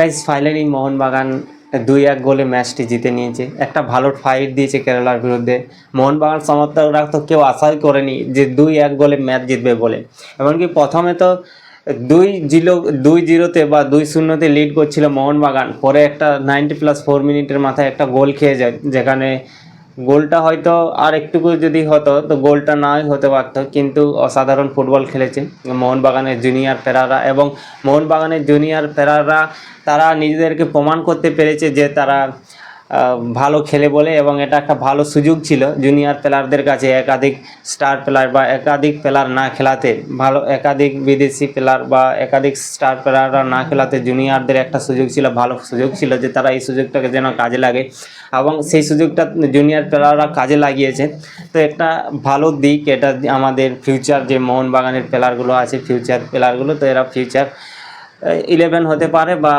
Guys finally Mohun Bagan দুই এক গোলে ম্যাচটি জিতে নিয়েছে। একটা ভালো ফাইট দিয়েছে কেরালার বিরুদ্ধে। মোহনবাগান সমর্থকরা তো কেউ আশাই করেনি যে দুই এক গোলে ম্যাচ জিতবে বলে। এমনকি প্রথমে তো দুই জিরো, দুই জিরোতে বা দুই শূন্যতে লিড করছিল মোহনবাগান। পরে একটা নাইনটি প্লাস ফোর মিনিটের মাথায় একটা গোল খেয়ে যায়, যেখানে গোলটা হয়তো আর একটুকু যদি হতো, তো গোলটা নাই হতে পারত, কিন্তু অসাধারণ ফুটবল খেলেছে মোহনবাগানের জুনিয়র প্লেয়াররা এবং মোহনবাগানের জুনিয়র প্লেয়াররা তারা নিজেদেরকে প্রমাণ করতে পেরেছে যে তারা ভালো খেলে বলে এবং এটা একটা ভালো সুযোগ ছিল। জুনিয়র প্লেয়ারদের কাছে একাধিক স্টার প্লেয়ার বা একাধিক প্লেয়ার না খেলাতে, ভালো একাধিক বিদেশি প্লেয়ার বা একাধিক স্টার প্লেয়াররা না খেলাতে জুনিয়রদের একটা সুযোগ ছিল, ভালো সুযোগ ছিল যে তারা এই সুযোগটাকে যেন কাজে লাগে। এবং সেই সুযোগটা জুনিয়র প্লেয়াররা কাজে লাগিয়েছে। তো একটা ভালো দিক, এটা আমাদের ফিউচার যে মোহনবাগানের প্লেয়ারগুলো আছে ফিউচার প্লেয়ারগুলো তো এরা ফিউচার ইলেভেন হতে পারে বা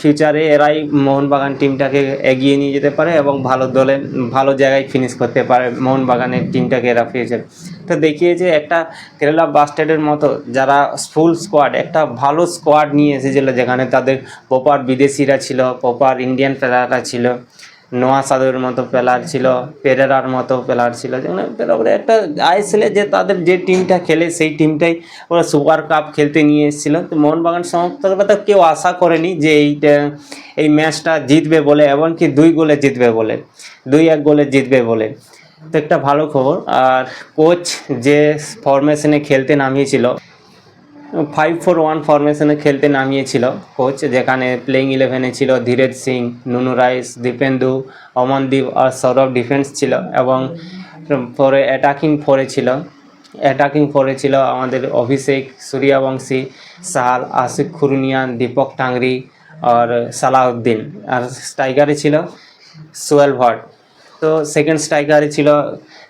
ফিউচারে এরাই মোহনবাগান টিমটাকে এগিয়ে নিয়ে যেতে পারে এবং ভালো দলে, ভালো জায়গায় ফিনিশ করতে পারে মোহনবাগানের টিমটাকে এরা ফিউচার তো দেখিয়ে যে একটা কেরালা বাস্টেডের মতো যারা ফুল স্কোয়াড একটা ভালো স্কোয়াড নিয়ে এসেছিল যেখানে তাদের প্রপার বিদেশিরা ছিল প্রপার ইন্ডিয়ান প্লেয়াররা ছিল। নোয়া সাদের মতো প্লেয়ার ছিল, পেরেরার মতো প্লেয়ার ছিল। ওরা একটা আইএসএলে যে তাদের যে টিমটা খেলে, সেই টিমটাই ওরা সুপার কাপ খেলতে নিয়ে এসেছিল। তো মোহনবাগান সমর্থকরা তো কেউ আশা করেনি যে এইটা, এই ম্যাচটা জিতবে বলে, এমনকি দুই গোলে জিতবে বলে, দুই এক গোলে জিতবে বলে। তো একটা ভালো খবর। আর কোচ যে ফরমেশনে খেলতে নামিয়েছিল ফাইভ ফোর ওয়ান ফরমেশনে খেলতে নামিয়েছিল। কোচ যেখানে প্লেইং ইলেভেনে ছিল ধীরেজ সিং, নুনু রাইস, দীপেন্দু, অমনদীপ আর সৌরভ ডিফেন্স ছিল এবং পরে অ্যাটাকিং ফোরে ছিল। অ্যাটাকিং ফোরে ছিল আমাদের অভিষেক সূর্যবংশী সাহাল আশিক খুরুনিয়ান দীপক টাংরি আর সালাউদ্দিন। আর স্ট্রাইকারে ছিল সোয়েল ভট। তো সেকেন্ড স্ট্রাইকারে ছিল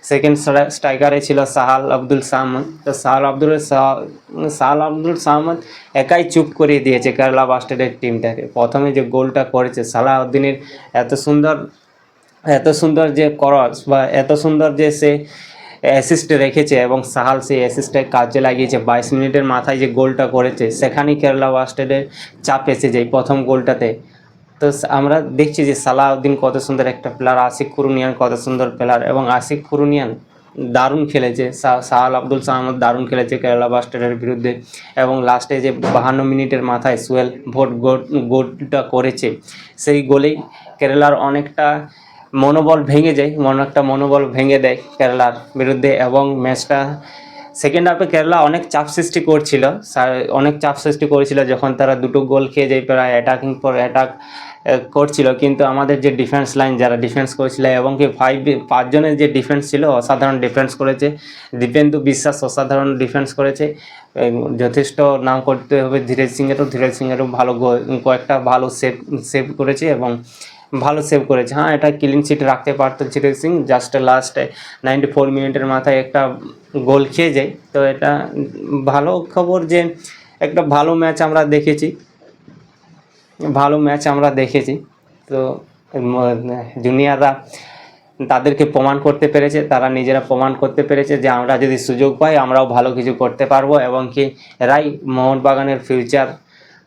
সেকেন্ড স্ট্রাইকারে ছিল সাহাল আব্দুল সাহমদ তো সাহাল আব্দুল সাহাল আব্দুল সাহমদ একাই চুপ করিয়ে দিয়েছে কেরালা বাস্টেডের টিমটাকে। প্রথমে যে গোলটা করেছে সালাউদ্দিনের, এত সুন্দর এত সুন্দর যে করস বা এত সুন্দর যে সে অ্যাসিস্ট রেখেছে এবং সাহাল সেই অ্যাসিস্টে কাজে লাগিয়েছে। বাইশ মিনিটের মাথায় যে গোলটা করেছে, সেখানেই কেরালা বাস্টেডের চাপ এসে যায় প্রথম গোলটাতে। তো আমরা দেখছি যে সালাউদ্দিন কত সুন্দর একটা প্লেয়ার আশিক কুরুনিয়ান কত সুন্দর প্লেয়ার এবং আশিক কুরুনিয়ান দারুণ খেলেছে। সাহাল আব্দুল সাহমদ দারুণ খেলেছে কেরালা বাস্টারের বিরুদ্ধে এবং লাস্টে যে বাহান্ন মিনিটের মাথায় সুয়েল ভোট গোল গোলটা করেছে, সেই গোলেই কেরালার অনেকটা মনোবল ভেঙে যায় একটা মনোবল ভেঙে দেয় কেরালার বিরুদ্ধে এবং ম্যাচটা সেকেন্ড হাফে কেরালা অনেক চাপ সৃষ্টি করছিল। অনেক চাপ সৃষ্টি করেছিল যখন তারা দুটো গোল খেয়ে যায় প্রায় অ্যাটাকিং পর অ্যাটাক করছিল। কিন্তু আমাদের যে ডিফেন্স লাইন যারা ডিফেন্স করেছিল এবং কি ফাইভ পাঁচজনের যে ডিফেন্স ছিল, অসাধারণ ডিফেন্স করেছে। দীপেন্দু বিশ্বাস অসাধারণ ডিফেন্স করেছে। যথেষ্ট নাম করতে হবে ধীরেজ সিংয়েরও। ধীরেজ সিংয়েরও ভালো কয়েকটা ভালো সেভ সেভ করেছে এবং ভালো সেভ করেছে। হ্যাঁ এটা ক্লিন সিট রাখতে পারতো ধীরেজ সিং। জাস্ট লাস্টে নাইনটি ফোর মিনিটের মাথায় একটা গোল খেয়ে যায়। তো এটা ভালো খবর যে একটা ভালো ম্যাচ আমরা দেখেছি। ভালো ম্যাচ আমরা দেখেছি। তো জুনিয়ররা তাদেরকে প্রমাণ করতে পেরেছে। তারা নিজেরা প্রমাণ করতে পেরেছে যে আমরা যদি সুযোগ পাই, আমরাও ভালো কিছু করতে পারব। এবং কি এরাই মোহনবাগানের ফিউচার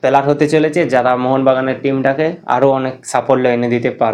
প্লেয়ার হতে চলেছে যারা মোহনবাগানের টিমটাকে আরও অনেক সাফল্য এনে দিতে পারবে।